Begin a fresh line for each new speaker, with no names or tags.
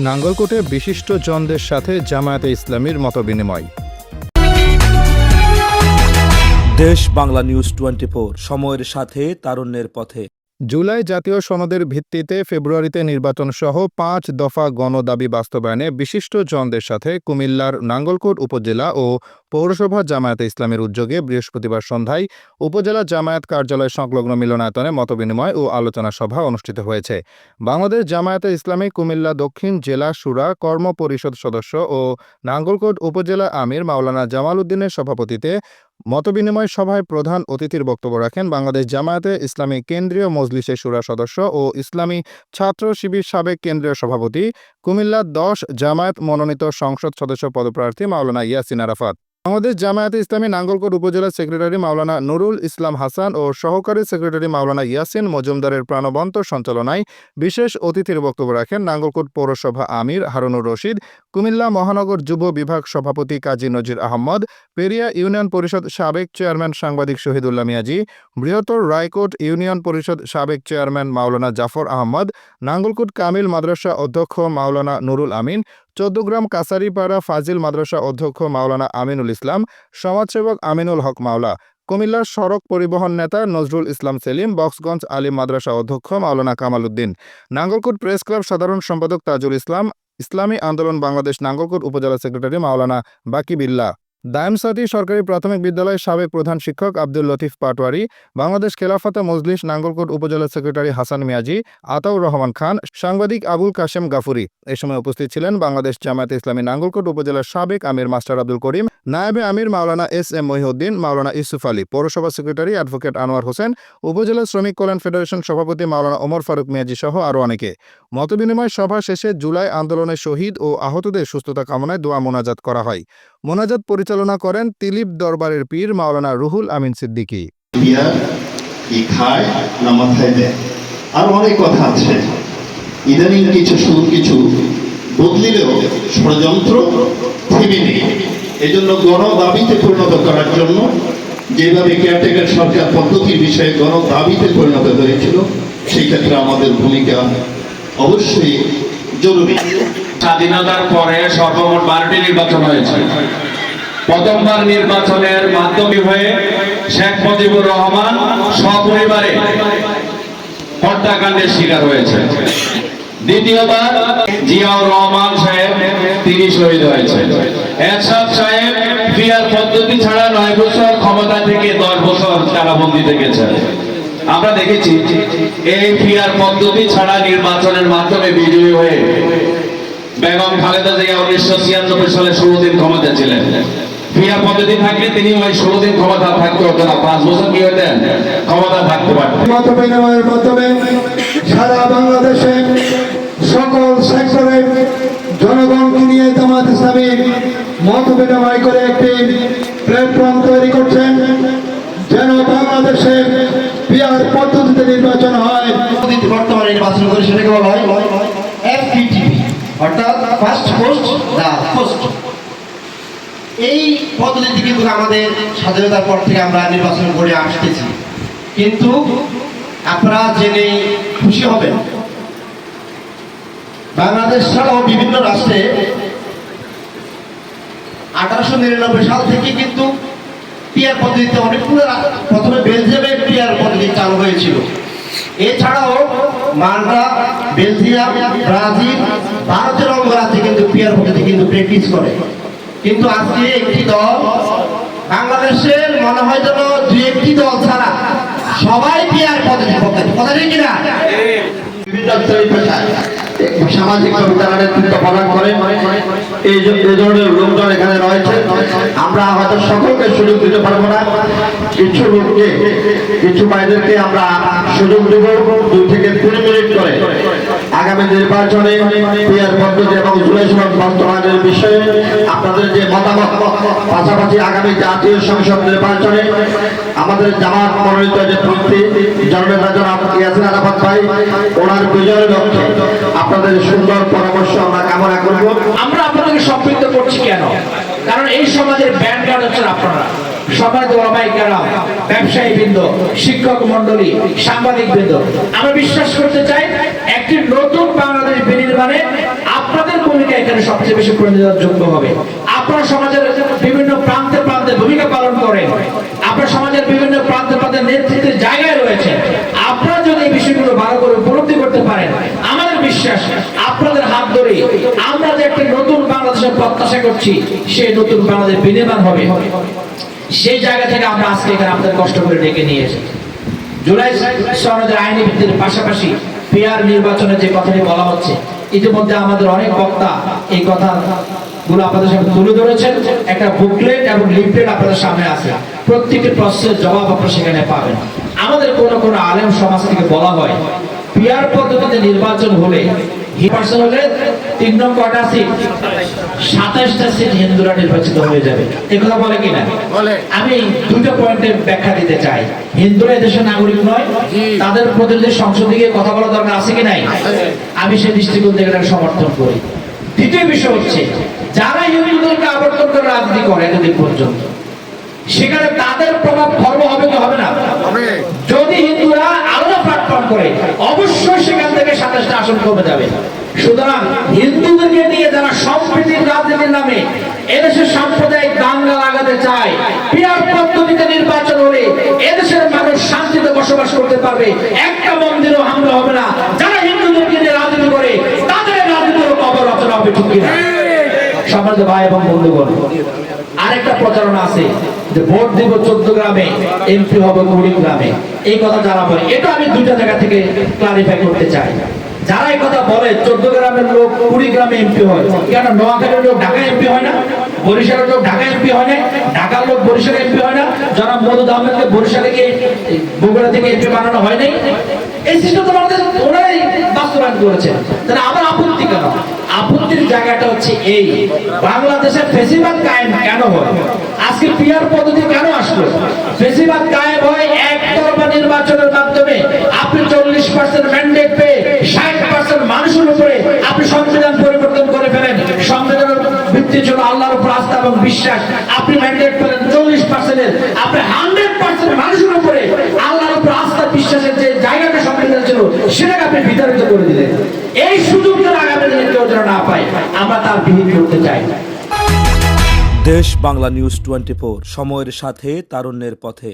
নাঙ্গলকোটে বিশিষ্ট জনদের সাথে জামায়াতে ইসলামীর মতবিনিময়।
দেশ বাংলা নিউজ টোয়েন্টি সময়ের সাথে, তারুণ্যের পথে।
জুলাই জাতীয় সনদের ভিত্তিতে ফেব্রুয়ারিতে নির্বাচন সহ পাঁচ দফা গণদাবি বাস্তবায়নে বিশিষ্ট জনদের সাথে কুমিল্লার নাঙ্গলকোট উপজেলা ও পৌরসভা জামায়াতে ইসলামের উদ্যোগে বৃহস্পতিবার সন্ধ্যায় উপজেলা জামায়াত কার্যালয় সংলগ্ন মিলনায়তনে মতবিনিময় ও আলোচনা সভা অনুষ্ঠিত হয়েছে। বাংলাদেশ জামায়াতে ইসলামী কুমিল্লা দক্ষিণ জেলা সুরা কর্ম পরিষদ সদস্য ও নাঙ্গলকোট উপজেলা আমির মাওলানা জামাল উদ্দিনের সভাপতিতে মতবিনিময় সভায় প্রধান অতিথির বক্তব্য রাখেন বাংলাদেশ জামায়াতে ইসলামী কেন্দ্রীয় মজলিসের সুরা সদস্য ও ইসলামী ছাত্র শিবির সাবেক কেন্দ্রীয় সভাপতি কুমিল্লা দশ জামায়াত মনোনীত সংসদ সদস্য পদপ্রার্থী মাওলানা ইয়াসিন আরাফাত। বাংলাদেশ জামায়াতে ইসলামী নাঙ্গলকোট উপজেলা সেক্রেটারি মাওলানা নুরুল ইসলাম হাসান ও সহকারী সেক্রেটারি মাওলানা ইয়াসিন মজুমদারের প্রাণবন্ত সঞ্চালনায় বিশেষ অতিথির বক্তব্য রাখেন নাঙ্গলকোট পৌরসভা আমির হারুনুর রশিদ, কুমিল্লা মহানগর যুব বিভাগ সভাপতি কাজী নজির আহমদ, পেরিয়া ইউনিয়ন পরিষদ সাবেক চেয়ারম্যান সাংবাদিক শহীদুল্লাহ মিয়াজি, বৃহত্তর রায়কোট ইউনিয়ন পরিষদ সাবেক চেয়ারম্যান মাওলানা জাফর আহমদ, নাঙ্গলকোট কামিল মাদ্রাসা অধ্যক্ষ মাওলানা নুরুল আমিন চৌদ্দগ্রাম কাসারিপাড়া ফাজিল মাদ্রাসা অধ্যক্ষ মাওলানা আমিনুল ইসলাম, সমাজসেবক আমিনুল হক মাওলা, কুমিল্লার সড়ক পরিবহন নেতা নজরুল ইসলাম সেলিম, বক্সগঞ্জ আলী মাদ্রাসা অধ্যক্ষ মাওলানা কামাল উদ্দিন নাঙ্গলকোট প্রেস ক্লাব সাধারণ সম্পাদক তাজুল ইসলাম, ইসলামী আন্দোলন বাংলাদেশ নাঙ্গলকোট উপজেলা সেক্রেটারি মাওলানা বাকি বিল্লা। দায়মসাতি সরকারি প্রাথমিক বিদ্যালয়ের সাবেক প্রধান শিক্ষক আব্দুল লতিফ পাটোয়ারি, বাংলাদেশ খেলাফাতে মজলিস, নাঙ্গলকোট উপজেলা সেক্রেটারি হাসান মিয়াজি, আতাউর রহমান খান, সাংবাদিক আবুল কাশেম গাফুরি। এ সময় উপস্থিত ছিলেন বাংলাদেশ জামায়াত ইসলামী নাঙ্গলকোট উপজেলার সাবেক আমির মাস্টার আব্দুল করিম, নায়েবে আমির মাওলানা এস এম মহিউদ্দিন, মাওলানা ইউসুফ আলী, পৌরসভা সেক্রেটারি অ্যাডভোকেট আনোয়ার হোসেন, উপজেলা শ্রমিক কল্যাণ ফেডারেশন সভাপতি মাওলানা ওমর ফারুক মিয়াজি সহ আরও অনেকে। মতবিনিময় সভা শেষে জুলাই আন্দোলনে শহীদ ও আহতদের সুস্থতা কামনায় দোয়া মোনাজাত করা হয়। মোনাজাত পরিচালনা করেন তিলিপ দরবারের পীর মাওলানা রুহুল আমিন সিদ্দিকী।
কি খায় না আর অনেক কথা আছে। ইদানিং কিছু শুধু কিছু বদলিলেও ষড়যন্ত্র থেমে নেই। এই জন্য গণ দাবিতে পরিণত করার জন্য যেভাবে কেয়ারটেকার সরকার পদ্ধতির বিষয়ে গণ দাবিতে পরিণত হয়েছিল, সেই ক্ষেত্রে আমাদের ভূমিকা অবশ্যই জরুরি।
স্বাধীনতার পরে সর্বমোট বারোটি নির্বাচন হয়েছে। প্রথমবার নির্বাচনের মাধ্যমে হয়ে শেখ মুজিবুর রহমান সপরিবারে হত্যাকাণ্ডের শিকার হয়েছে। দ্বিতীয়বার জিয়াউর রহমান সাহেব তিনি শহীদ হয়েছে এরশাদ সাহেব ফিয়ার পদ্ধতি ছাড়া নয় বছর ক্ষমতা থেকে দশ বছর কারাবন্দি থেকেছে আমরা দেখেছি, এই ফিয়ার পদ্ধতি ছাড়া নির্বাচনের মাধ্যমে বিজয়ী হয়ে বেগম খালেদা জিয়া উনিশশো ছিয়ানব্বই সালে ষোলো দিন ক্ষমতা ছিলেন। পদ্ধতি থাকলে তিনি ওই ষোলো দিন ক্ষমতা থাকতে হতো না পাঁচ বছর কি হতেন ক্ষমতা থাকতে পারতেন।
মাধ্যমে সারা বাংলাদেশে সকল সেক্টরে জনগণকে নিয়ে জামাত ইসলামী মত বিনিময় করে একটি প্ল্যাটফর্ম তৈরি করছেন, যেন বাংলাদেশে বিহার পদ্ধতিতে নির্বাচন হয়
পদ্ধতি বর্তমানে নির্বাচন করে সেটাকে বলা হয় এফপিটিপি অর্থাৎ ফার্স্ট পোস্ট দা পোস্ট এই পদ্ধতিটি কিন্তু আমাদের স্বাধীনতার পর থেকে আমরা নির্বাচন করে আসতেছি। কিন্তু আপনারা জেনে খুশি হবেন, বাংলাদেশ ছাড়াও বিভিন্ন রাষ্ট্রে আঠারোশো নিরানব্বই সাল থেকে কিন্তু পিয়ার পদ্ধতিতে অনেকগুলো, প্রথমে বেলজিয়ামে পিয়ার পদ্ধতি চালু হয়েছিল। এছাড়াও মালটা বেলজিয়াম ব্রাজিল ভারতের অঙ্গরাজ্যে কিন্তু পিয়ার পদ্ধতি কিন্তু প্র্যাকটিস করে। কিন্তু আজকে একটি দল বাংলাদেশের মনে হয় যেন দু একটি দল ছাড়া সবাই পিয়ার পদে কথা ঠিক কিনা? বিভিন্ন পেশায় সামাজিক তারা নেতৃত্ব প্রদান করেন। এই যে- ধরনের লোকজন এখানে রয়েছে। আমরা হয়তো সকলকে সুযোগ দিতে পারব না। কিছু লোককে, কিছু ভাইদেরকে আমরা সুযোগ দেব দুই থেকে তিন মিনিট করে। আগামী নির্বাচনে পিয়ার পদ্ধতি এবং জুলাই সনদ বাস্তবায়নের বিষয়ে আপনাদের যে মতামত, পাশাপাশি আগামী জাতীয় সংসদ নির্বাচনে আমাদের জামাত মনোনীত যে প্রার্থী, জননেতা জনাব ইয়াসিন আরাফাত ভাই, ওনার বিজয়ের লক্ষ্যে আপনাদের সুন্দর পরামর্শ আমরা কামনা করব।
আমরা আপনাদেরকে সম্পৃক্ত করছি কেন? কারণ এই সমাজের ব্যান্ড গার্ড হচ্ছেন আপনারা। সমাজ ওলামাইকেরাম ব্যবসায়ী বৃন্দ শিক্ষক মন্ডলী সাংবাদিক বৃন্দ আমরা বিশ্বাস করতে চাই, একটি নতুন বাংলাদেশ বিনির্মাণে আপনাদের ভূমিকা এখানে সবচেয়ে বেশি যোগ্য হবে। আপনার সমাজের বিভিন্ন প্রান্তে প্রান্তে ভূমিকা পালন করেন। আপনার সমাজের বিভিন্ন প্রান্তে প্রান্তে নেতৃত্বের জায়গায় রয়েছে আপনারা যদি এই বিষয়গুলো ভালো করে উপলব্ধি করতে পারেন আমাদের বিশ্বাস আপনাদের হাত ধরে আমরা যে একটা নতুন বাংলাদেশের প্রত্যাশা করছি সেই নতুন বাংলাদেশ বিনির্মাণ হবে। সেই জায়গা থেকে আমরা আজকে এখানে আপনাদের কষ্ট করে ডেকে নিয়ে এসেছি। জুলাই সনদের আইনি ভিত্তির পাশাপাশি পেয়ার নির্বাচনে যে কথাটি বলা হচ্ছে, ইতিমধ্যে আমাদের অনেক বক্তা এই কথা গুলো আপনাদের সামনে তুলে ধরেছেন। একটা বুকলেট এবং লিফলেট আপনাদের সামনে আছে। প্রত্যেকটি প্রশ্নের জবাব আপনারা সেখানে পাবেন। আমাদের কোন কোন আলেম সমাজ থেকে বলা হয় পিয়ার পদ্ধতিতে নির্বাচন হলে পার্সেন্ট হলে তিন নং সিট? সাতাশটা সিট হিন্দুরা নির্বাচিত হয়ে যাবে। এ বলে কিনা? আমি দুটো পয়েন্টে ব্যাখ্যা দিতে চাই। হিন্দুরা এদেশের নাগরিক নয় তাদের প্রতিনিধি সংসদে গিয়ে কথা বলা দরকার আছে কি নাই? আমি সেই দৃষ্টিকোণ থেকে এটাকে সমর্থন করি। দ্বিতীয় বিষয় হচ্ছে যারা হিন্দুদেরকে আবর্তন করে রাজনীতি করে এতদিন পর্যন্ত সেখানে তাদের প্রভাব খর্ব হবে কি হবে না? যদি হিন্দুরা আলাদা প্ল্যাটফর্ম করে অবশ্যই সেখান থেকে সাতাশটা আসন কমে যাবে। সুতরাং হিন্দুদেরকে নিয়ে যারা সম্প্রীতির রাজনীতির নামে এদেশের সাম্প্রদায়িক দাঙ্গা লাগাতে চায় পিয়ার পদ্ধতিতে নির্বাচন হলে এদেশের মানুষ শান্তিতে বসবাস করতে পারবে। একটা মন্দিরও হামলা হবে না। যারা হিন্দুদেরকে নিয়ে রাজনীতি করে তাদের রাজনীতির কবর রচনা হবে ঠিক কিনা? সমাজ ভাই এবং বন্ধুগণ আরেকটা প্রচারণা আছে যে ভোট দিব চোদ্দ গ্রামে এমপি হবে কুড়ি গ্রামে। এই কথা যারা বলে, এটা আমি দুইটা জায়গা থেকে ক্লারিফাই করতে চাই। যারা এই কথা বলে, চোদ্দ গ্রামের লোক কুড়ি গ্রামে এমপি হয়, কেন নোয়াখালীর লোক ঢাকা এমপি হয় না? বরিশালের লোক ঢাকা এমপি হয় না? ঢাকার লোক বরিশালে এমপি হয় না? যারা মধু আহমেদকে বরিশালে গিয়ে বগুড়া থেকে এমপি বানানো হয় নাই? এই সিস্টেম তো আমাদের বাস্তবায়ন করেছেন। তাহলে আমার আপত্তি কেন? আপত্তির জায়গাটা হচ্ছে এই, বাংলাদেশে ফেসিবাদ কায়েম কেন হয়? আজকে পিয়ার পদ্ধতি কেন আসলো? ফেসিবাদ কায়েম হয় একতরফা নির্বাচনের মাধ্যমে। আপনি চল্লিশ পার্সেন্ট ম্যান্ডেট পেয়ে ষাট পার্সেন্ট মানুষের উপরে আপনি সংবিধান পরিবর্তন করে ফেলেন। সংবিধানের ভিত্তি ছিল আল্লাহর উপর আস্থা এবং বিশ্বাস। আপনি ম্যান্ডেট পেলেন চল্লিশ পার্সেন্টের আপনি হান্ড্রেড বিতাড়িত করে দিলেন এই সুযোগটা আগামী দিনে কেউ যেন না পায়, আমরা তার বিহিত করতে চাই।
দেশ বাংলা নিউজ টোয়েন্টি সময়ের সাথে, তারুণ্যের পথে।